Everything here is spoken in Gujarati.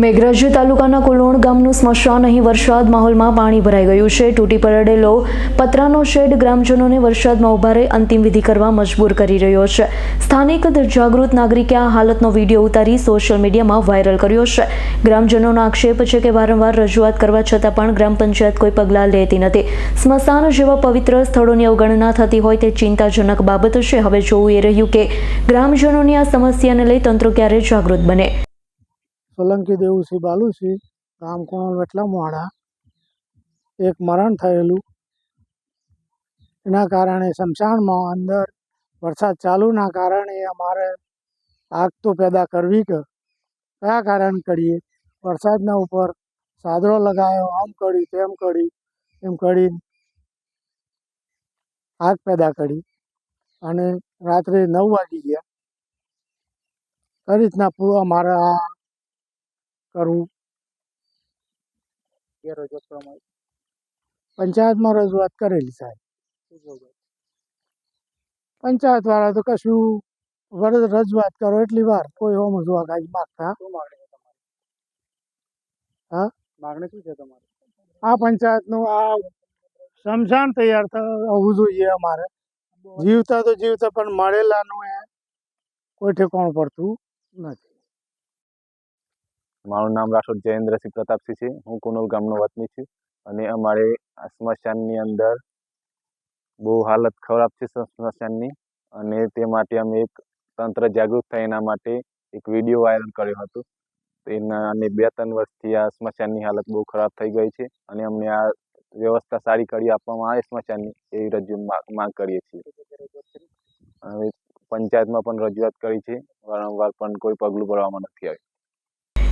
મેઘરજ તાલુકાના કુલોણ ગામનું સ્મશાન અહીં વરસાદ માહોલમાં પાણી ભરાઈ ગયું છે. તૂટી પડેલો પતરાનો શેડ ગ્રામજનોને વરસાદમાં ઊભા રહી અંતિમ વિધિ કરવા મજબૂર કરી રહ્યો છે. સ્થાનિક જાગૃત નાગરિકે આ હાલતનો વીડિયો ઉતારી સોશિયલ મીડિયામાં વાયરલ કર્યો છે. ગ્રામજનોનો આક્ષેપ છે કે વારંવાર રજૂઆત કરવા છતાં પણ ગ્રામ પંચાયત કોઈ પગલાં લેતી નથી. સ્મશાન જેવા પવિત્ર સ્થળોની અવગણના થતી હોય તે ચિંતાજનક બાબત છે. હવે જોવું એ રહ્યું કે ગ્રામજનોની આ સમસ્યાને લઈ તંત્ર ક્યારે જાગૃત બને? સોલંકી દેવુસિંહ બાલુસિંહ ગામ કુણોલ વેટલા મોડા. એક મરણ થયેલું. એના કારણે શમશાનમાં અંદર વરસાદ ચાલુના કારણે અમારે આગ તો પેદા કરવી કે. કયા કારણ કરીએ? વરસાદના ઉપર સાદરો લગાવ્યો આમ કરી, તેમ કરી, એમ કરી. આગ પેદા કરી. અને રાત્રે નવ વાગી ગયા. કઈ રીતના પૂ- અમારે આ કરવું પંચાયતમાં રજૂઆત કરેલી સાહેબ. પંચાયત વાળા તો કશું વરદ રજૂઆત કરો એટલી વાર કોઈ સમજવા કાંઈ માગતા. હા? માગણી શું છે તમારી? આ પંચાયતનું આ શમશાન તૈયાર થવું જોઈએ અમારે. જીવતા તો જીવતા પણ મળેલાનું એ કોઈ ઠેકાણું પડતું નથી. મારું નામ રાઠોડ જયેન્દ્રસિંહ પ્રતાપસિંહ છે. હું કુનોલ ગામનો વતની છું અને અમારે સ્મશાનની અંદર બહુ હાલત ખરાબ છે સ્મશાનની અને તે માટે અમે એક તંત્ર જાગૃત થાય એના માટે એક વીડિયો વાયરલ કર્યો હતો. એના અને બે ત્રણ વર્ષથી આ સ્મશાનની હાલત બહુ ખરાબ થઈ ગઈ છે અને અમને આ વ્યવસ્થા સારી કરી આપવામાં આવે સ્મશાનની એવી રજૂ માંગ કરીએ છીએ. હવે પંચાયતમાં પણ રજૂઆત કરી છે. વારંવાર પણ કોઈ પગલું ભરવામાં નથી આવ્યું